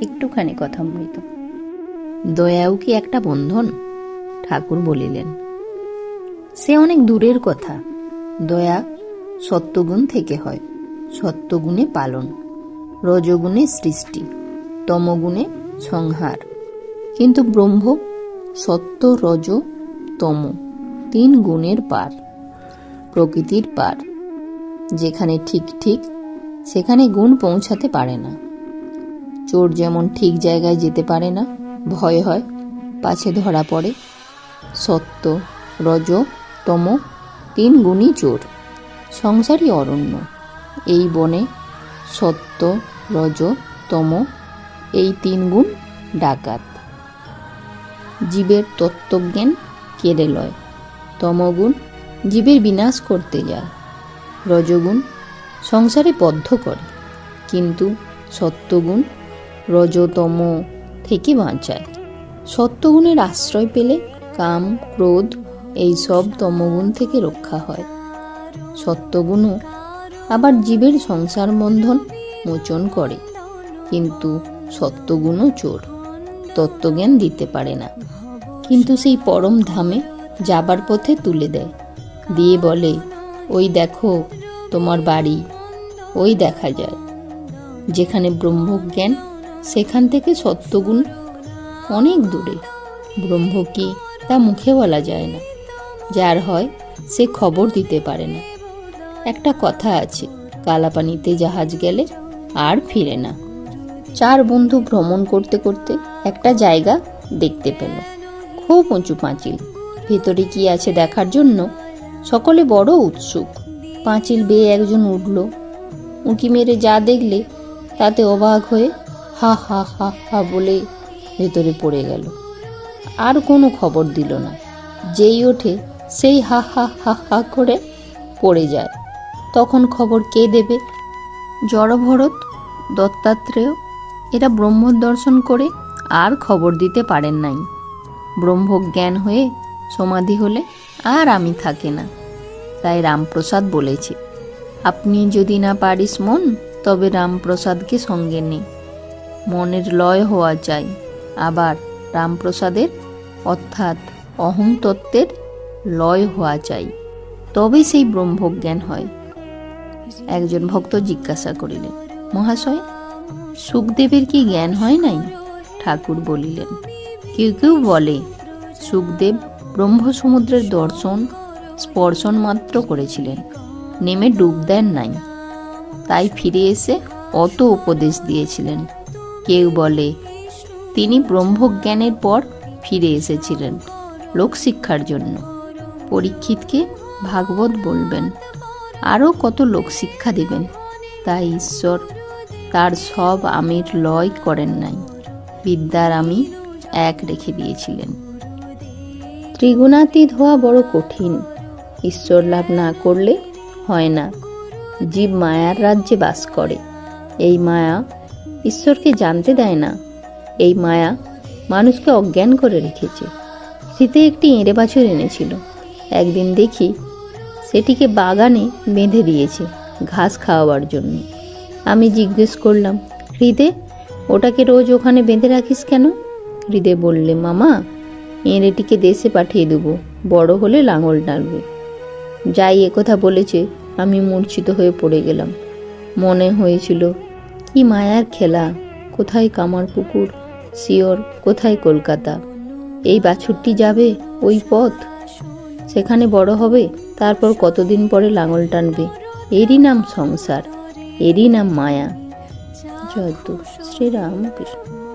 একটুখানি কথা মৃত দয়াও কি একটা বন্ধন? ঠাকুর বলিলেন। সে অনেক দূরের কথা। দয়া সত্যগুণ থেকে হয়। সত্যগুণে পালন। রজগুণে সৃষ্টি। তমগুণে সংহার। কিন্তু ব্রহ্ম, সত্য, রজ, তম তিন গুণের পার। প্রকৃতির পার। যেখানে ঠিক ঠিক, সেখানে গুণ পৌঁছাতে পারে না। চোর যেমন ঠিক জায়গায় যেতে পারে না, ভয় হয়, পাছে ধরা পড়ে। সত্য, রজ, তম, তিন গুণই চোর। সংসারই অরণ্য। এই বনে সত্য, রজ, তম, এই তিন গুণ ডাকাত। জীবের তত্ত্বজ্ঞান কেড়ে লয়। তমগুণ জীবের বিনাশ করতে যায়। রজগুণ সংসারে বদ্ধ করে। কিন্তু সত্যগুণ রজতম থেকে বাঁচায়। সত্যগুণের আশ্রয় পেলে কাম, ক্রোধ এই সব তমগুণ থেকে রক্ষা হয়। সত্যগুণও আবার জীবের সংসার বন্ধন মোচন করে। কিন্তু সত্যগুণও চোর, তত্ত্বজ্ঞান দিতে পারে না। কিন্তু সেই পরম ধামে যাবার পথে তুলে দেয়। দিয়ে বলে, ওই দেখো, তোমার বাড়ি। ওই দেখা যায়। যেখানে ব্রহ্মজ্ঞান সেখান থেকে সত্যগুণ অনেক দূরে। ব্রহ্ম কি তা মুখে বলা যায় না। যার হয় সে খবর দিতে পারে না। একটা কথা আছে, কালাপানিতে জাহাজ গেলে আর ফিরে না। চার বন্ধু ভ্রমণ করতে করতে একটা জায়গা দেখতে পেল। খুব উঁচু পাঁচিল। ভেতরে কি আছে দেখার জন্য? সকলে বড় উৎসুক। পাঁচিল বেয়ে একজন উঠল। উঁকি মেরে যা দেখলে তাতে অবাক হয়ে হা হা হা হা বলে ভেতরে পড়ে গেল। আর কোনো খবর দিল না। যেই ওঠে সেই হা হা হা হা করে পড়ে যায়। তখন খবর কে দেবে? জড়ভরত, দত্তাত্রেয়, এরা ব্রহ্ম দর্শন করে আর খবর দিতে পারেন নাই। ব্রহ্মজ্ঞান হয়ে সমাধি হলে আর আমি থাকে না, তাই রামপ্রসাদ বলেছে। আপনি যদি না পারিস মন, তবে রামপ্রসাদকে সঙ্গে নে। মনের লয় হওয়া চাই আবার রামপ্রসাদের অর্থাৎ অহং তত্ত্বের লয় হওয়া চাই তবে সেই ব্রহ্মজ্ঞান হয়। একজন ভক্ত জিজ্ঞাসা করিলেন, মহাশয়, সুখদেবের কি জ্ঞান হয় নাই? ঠাকুর বলিলেন, কেউ কেউ বলে, সুখদেব ব্রহ্মসমুদ্রের দর্শন, স্পর্শন মাত্র করেছিলেন, নেমে ডুব দেন নাই। তাই ফিরে এসে অত উপদেশ দিয়েছিলেন। কেউ বলে। তিনি ব্রহ্মজ্ঞানের পর ফিরে এসেছিলেন লোকশিক্ষার জন্য। পরীক্ষিতকে ভাগবত বলবেন আরও কত লোকশিক্ষা দেবেন তাই ঈশ্বর, তার সব আমির লয় করেন নাই। বিদ্যার আমি এক রেখে দিয়েছিলেন। ত্রিগুণাতীত হওয়া বড় কঠিন। ঈশ্বর লাভ না করলে হয় না। জীব মায়ার রাজ্যে বাস করে। এই মায়া ঈশ্বরকে জানতে দেয় না। এই মায়া মানুষকে অজ্ঞান করে রেখেছে। শীতে একটি এঁড়ে বাছুর এনেছিল। একদিন দেখি সেটিকে বাগানে বেঁধে দিয়েছে ঘাস খাওয়াবার জন্য। আমি জিজ্ঞেস করলাম, হৃদে, ওটাকে রোজ ওখানে বেঁধে রাখিস কেন? হৃদে বললে, মামা, এঁড়েটিকে দেশে পাঠিয়ে দেবো, বড় হলে লাঙল টানবে যাই একথা বলেছে, আমি মূর্ছিত হয়ে পড়ে গেলাম। মনে হয়েছিল কি মায়ার খেলা? কোথায় কামার পুকুর? শিওর কোথায় কলকাতা? এই বাছুরটি যাবে ওই পথ? সেখানে বড় হবে, তারপর কতদিন পরে লাঙল টানবে? এরই নাম সংসার, এরই নাম মায়া। জয়তু শ্রীরামকৃষ্ণ।